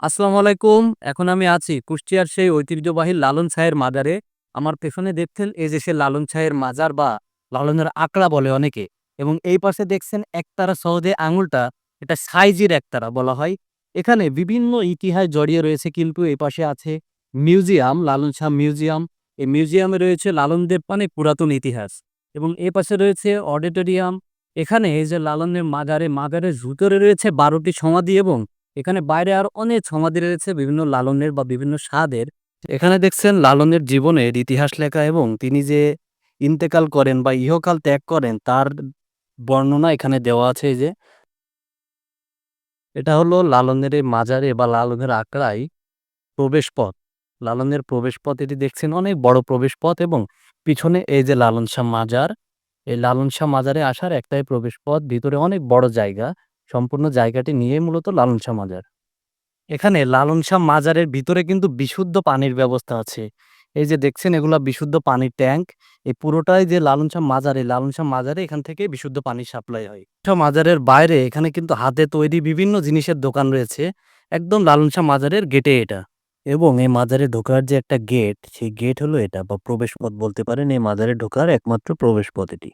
আসসালামু আলাইকুম, এখন আমি আছি কুষ্টিয়ার সেই ঐতিহ্যবাহী লালন শাহের মাজারে। আমার পেছনে দেখছেন এই যে সে লালন শাহের মাজার বা লালনের আকড়া বলে অনেকে। এবং এই পাশে দেখছেন একতারা সহজে আঙুলটা, এটা সাইজির একতারা বলা হয়। এখানে বিভিন্ন ইতিহাস জড়িয়ে রয়েছে কিন্তু এই পাশে আছে মিউজিয়াম, লালন শাহ মিউজিয়াম। এই মিউজিয়ামে রয়েছে লালনদের মানে পুরাতন ইতিহাস। এবং এ পাশে রয়েছে অডিটোরিয়াম। এখানে এই যে লালনের মাজারে, মাজারের ভিতরে রয়েছে বারোটি সমাধি এবং এখানে বাইরে আর অনেক সমাধি রয়েছে, বিভিন্ন লালনের বা বিভিন্ন স্বাদের। এখানে দেখছেন লালনের জীবনের ইতিহাস লেখা এবং তিনি যে ইন্তেকাল করেন বা ইহকাল ত্যাগ করেন, তার বর্ণনা এখানে দেওয়া আছে যে। এটা হলো লালনের মাজারে বা লালনের আকড়াই প্রবেশ পথ লালনের প্রবেশ পথ এটি দেখছেন অনেক বড় প্রবেশ পথ এবং পিছনে এই যে লালন শাহ মাজার, এই লালন শাহ মাজারে আসার একটাই প্রবেশ পথ ভিতরে অনেক বড় জায়গা। সম্পূর্ণ জায়গাটি নিয়ে মূলত লালন শাহ মাজার। এখানে লালন শাহ মাজারের ভিতরে কিন্তু বিশুদ্ধ পানির ব্যবস্থা আছে। এই যে দেখছেন, এগুলা বিশুদ্ধ পানির ট্যাঙ্ক। এই পুরোটাই যে লালন শাহ মাজারে লালন শাহ মাজারে এখান থেকে বিশুদ্ধ পানি সাপ্লাই হয়। শাহ মাজারের বাইরে এখানে কিন্তু হাতে তৈরি বিভিন্ন জিনিসের দোকান রয়েছে। একদম লালন শাহ মাজারের গেটে এটা। এবং এই মাজারে ঢোকার যে একটা গেট, সেই গেট হলো এটা, বা প্রবেশ পথ বলতে পারেন। এই মাজারে ঢোকার একমাত্র প্রবেশ পথ এটি।